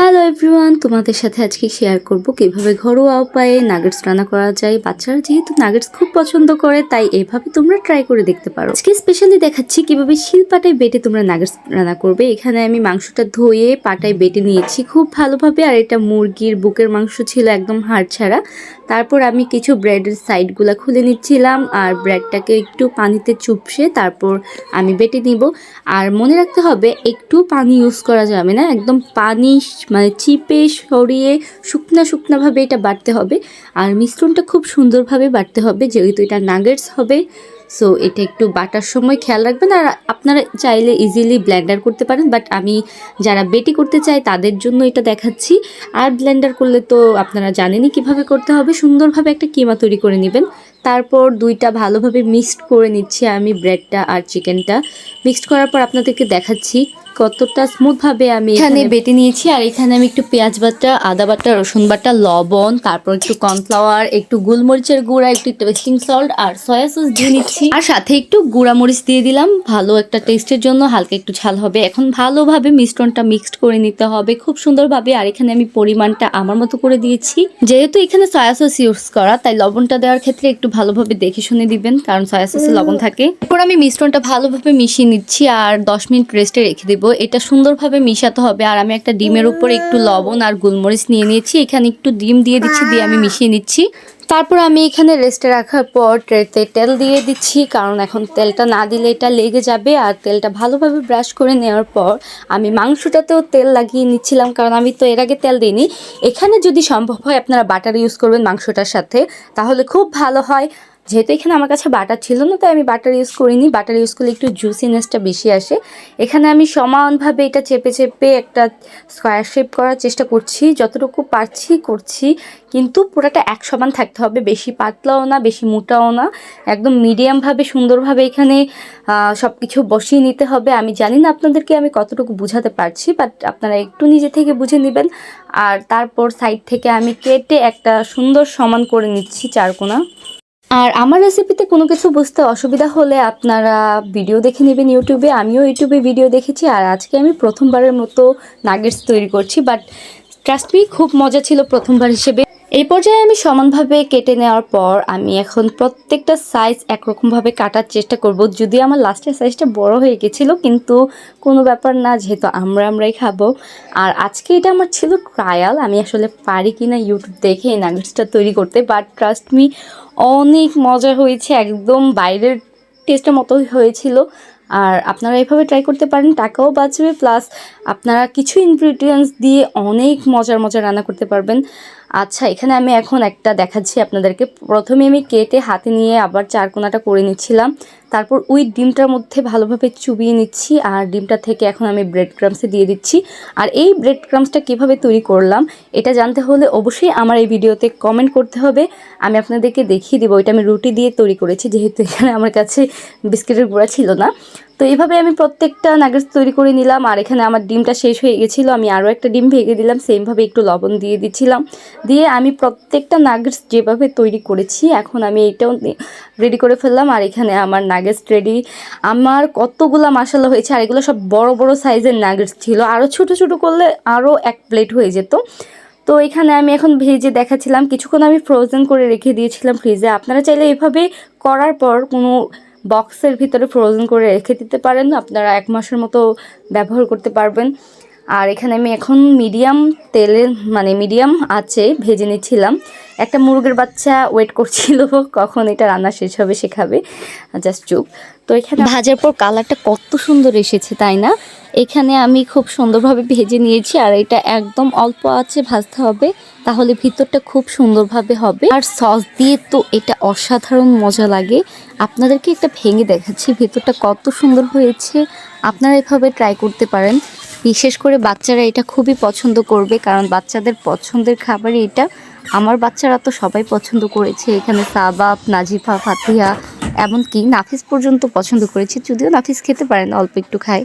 Hello everyone তোমাদের সাথে আজকে শেয়ার করব কীভাবে ঘরোয়া উপায়ে নাগেটস রান্না করা যায়। বাচ্চারা যেহেতু নাগেটস খুব পছন্দ করে, তাই এভাবে তোমরা ট্রাই করে দেখতে পারো। আজকে স্পেশালি দেখাচ্ছি কীভাবে শিলপাটায় বেটে তোমরা নাগেটস রান্না করবে। এখানে আমি মাংসটা ধুয়ে পাটায় বেটে নিয়েছি খুব ভালোভাবে, আর এটা মুরগির বুকের মাংস ছিল একদম হাড় ছাড়া তারপর আমি কিছু ব্রেডের সাইডগুলো খুলে নিচ্ছিলাম, আর ব্রেডটাকে একটু পানিতে চুপসে তারপর আমি বেটে নিব। আর মনে রাখতে হবে, একটু পানি ইউজ করা যাবে না, একদম পানি মানে চিপে সরিয়ে শুকনা শুকনাভাবে এটা বাটতে হবে। আর মিশ্রণটা খুব সুন্দরভাবে বাটতে হবে যেহেতু এটা নাগেটস হবে। সো এটা একটু বাটার সময় খেয়াল রাখবেন। আর আপনারা চাইলে ইজিলি ব্লেন্ডার করতে পারেন বাট আমি যারা বেটি করতে চাই তাদের জন্য এটা দেখাচ্ছি। আর ব্লেন্ডার করলে তো আপনারা জানেনই কীভাবে করতে হবে। সুন্দরভাবে একটা কিমা তৈরি করে নেবেন। তারপর দুইটা ভালোভাবে মিক্সড করে নিচ্ছি আমি ব্রেডটা আর চিকেনটা মিক্সড করার পর আপনাদেরকে দেখাচ্ছি। কতটা স্মুথভাবে আমি এখানে বেটে নিয়েছি আর এখানে আমি একটু পেঁয়াজ বাটা আদা বাটা রসুন বাটা লবণ তারপর একটু কর্নফ্লাওয়ার একটু গোলমরিচের গুঁড়া একটু টেস্টিং সল্ট আর সয়া সস দিয়ে নিচ্ছি। আর সাথে একটু গুঁড়া মরিচ দিয়ে দিলাম ভালো একটা টেস্টের জন্য হালকা একটু ঝাল হবে। এখন ভালোভাবে মিশ্রণটা মিক্সড করে নিতে হবে খুব সুন্দরভাবে। আর এখানে আমি পরিমাণটা আমার মতো করে দিয়েছি। যেহেতু এখানে সয়া সস ইউজ করা তাই লবণটা দেওয়ার ক্ষেত্রে একটু ভালোভাবে দেখে শুনে দিবেন কারণ সয়া সসে লবণ থাকে। এরপর আমি মিশ্রণটা ভালোভাবে মিশিয়ে নিচ্ছি আর দশ মিনিট রেস্টে রেখে দেবো। এটা সুন্দরভাবে মিশাতে হবে। আর আমি একটা ডিমের উপর একটু লবণ আর গোলমরিচ নিয়ে নিয়েছি। এখানে একটু ডিম দিয়ে দিচ্ছি দিয়ে আমি মিশিয়ে নিচ্ছি। তারপর আমি এখানে রেস্টে রাখার পর ট্রেতে তেল দিয়ে দিচ্ছি কারণ এখন তেলটা না দিলে এটা লেগে যাবে। আর তেলটা ভালোভাবে ব্রাশ করে নেওয়ার পর আমি মাংসটাতেও তেল লাগিয়ে নিচ্ছিলাম কারণ আমি তো এর আগে তেল দিইনি। এখানে যদি সম্ভব হয় আপনারা বাটার ইউজ করবেন মাংসটার সাথে তাহলে খুব ভালো হয়। যেহেতু এখানে আমার কাছে বাটার ছিল না, তাই আমি বাটার ইউজ করিনি। বাটার ইউজ করলে একটু জুসিনেসটা বেশি আসে। এখানে আমি সমানভাবে এটা চেপে চেপে একটা স্কোয়ার শেপ করার চেষ্টা করছি। যতটুকু পারছি করছি। কিন্তু পুরোটা এক সমান থাকতে হবে। বেশি পাতলাও না, বেশি মোটাও না। একদম মিডিয়ামভাবে সুন্দরভাবে এখানে সব কিছু বসিয়ে নিতে হবে। আমি জানি না আপনাদেরকে আমি কতটুকু বুঝাতে পারছি বাট আপনারা একটু নিজে থেকে বুঝে নেবেন। আর তারপর সাইড থেকে আমি কেটে একটা সুন্দর সমান করে নিচ্ছি চারকোনা। আর আমার রেসিপিতে কোনো কিছু বুঝতে অসুবিধা হলে আপনারা ভিডিও দেখে নেবেন ইউটিউবে আমিও ইউটিউবে ভিডিও দেখেছি আর আজকে আমি প্রথমবারের মতো নাগেটস তৈরি করছি। বাট ট্রাস্ট খুব মজা ছিল প্রথমবার হিসেবে। এই পর্যায়ে আমি সমানভাবে কেটে নেওয়ার পর আমি এখন প্রত্যেকটা সাইজ একরকমভাবে কাটার চেষ্টা করব। যদি আমার লাস্টের সাইজটা বড় হয়ে গেছিল, কিন্তু কোনো ব্যাপার না, যেহেতু আমরা আমরাই খাব। আর আজকে এটা আমার ছিল ট্রায়াল আমি আসলে পারি কি না ইউটিউব দেখে এই নাগেটসটা তৈরি করতে। বাট ট্রাস্ট মি অনেক মজা হয়েছে, একদম বাইরের টেস্টের মতোই হয়েছিল। আর আপনারা এভাবে ট্রাই করতে পারেন, টাকাও বাঁচবে প্লাস আপনারা কিছু ইনগ্রিডিয়েন্টস দিয়ে অনেক মজার মজার রান্না করতে পারবেন। আচ্ছা এখানে আমি এখন একটা দেখাচ্ছি আপনাদেরকে। প্রথমে আমি কেটে হাতে নিয়ে আবার চারকোনাটা করে নিচ্ছিলাম। তারপর ওই ডিমটার মধ্যে ভালোভাবে চুবিয়ে নিচ্ছি আর ডিমটা থেকে এখন আমি ব্রেড ক্রামসে দিয়ে দিচ্ছি। আর এই ব্রেড ক্রামসটা কীভাবে তৈরি করলাম, এটা জানতে হলে অবশ্যই আমার এই ভিডিওতে কমেন্ট করতে হবে। আমি আপনাদেরকে দেখিয়ে দেবো, এটা আমি রুটি দিয়ে তৈরি করেছি, যেহেতু এখানে আমার কাছে বিস্কিটের গুঁড়া ছিল না। তো এভাবে আমি প্রত্যেকটা নাগেটস তৈরি করে নিলাম আর এখানে আমার ডিমটা শেষ হয়ে গেছিল। আমি আরও একটা ডিম ভেঙে দিলাম সেমভাবে একটু লবণ দিয়ে দিচ্ছিলাম। দিয়ে আমি প্রত্যেকটা নাগেটস যেভাবে তৈরি করেছি, এখন আমি এটাও রেডি করে ফেললাম। আর এখানে আমার নাগেটস রেডি আমার কতগুলো মশালা হয়েছে, আর এগুলো সব বড় বড় সাইজের নাগেটস ছিল। আরও ছোট ছোট করলে আরও এক প্লেট হয়ে যেত। তো এখানে আমি এখন ভেজে দেখাচ্ছিলাম। কিছুক্ষণ আমি ফ্রোজেন করে রেখে দিয়েছিলাম ফ্রিজে আপনারা চাইলে এভাবে করার পর কোনো বক্সের ভিতরে ফ্রোজেন করে রেখে দিতে পারেন। আপনারা এক মাসের মতো ব্যবহার করতে পারবেন। আর এখানে আমি এখন মিডিয়াম তেলের মানে মিডিয়াম আছে, ভেজে নিচ্ছিলাম। একটা মুরগের বাচ্চা ওয়েট করছিল, কখন এটা রান্না শেষ হবে সে খাবে জাস্ট চুপ। তো এখানে ভাজার পর কালারটা কত সুন্দর এসেছে, তাই না? এখানে আমি খুব সুন্দরভাবে ভেজে নিয়েছি, আর এটা একদম অল্প আছে, ভাজতে হবে। তাহলে ভিতরটা খুব সুন্দরভাবে হবে। আর সস দিয়ে তো এটা অসাধারণ মজা লাগে। আপনাদেরকে একটা ভেঙে দেখাচ্ছি, ভেতরটা কত সুন্দর হয়েছে। আপনারা এভাবে ট্রাই করতে পারেন। বিশেষ করে বাচ্চারা এটা খুবই পছন্দ করবে, কারণ বাচ্চাদের পছন্দের খাবারই এটা। আমার বাচ্চারা তো সবাই পছন্দ করেছে। এখানে সাবাব, নাজিফা ফাতিহা এমনকি নাফিস পর্যন্ত পছন্দ করেছে। যদিও নাফিস খেতে পারেন না, অল্প একটু খায়।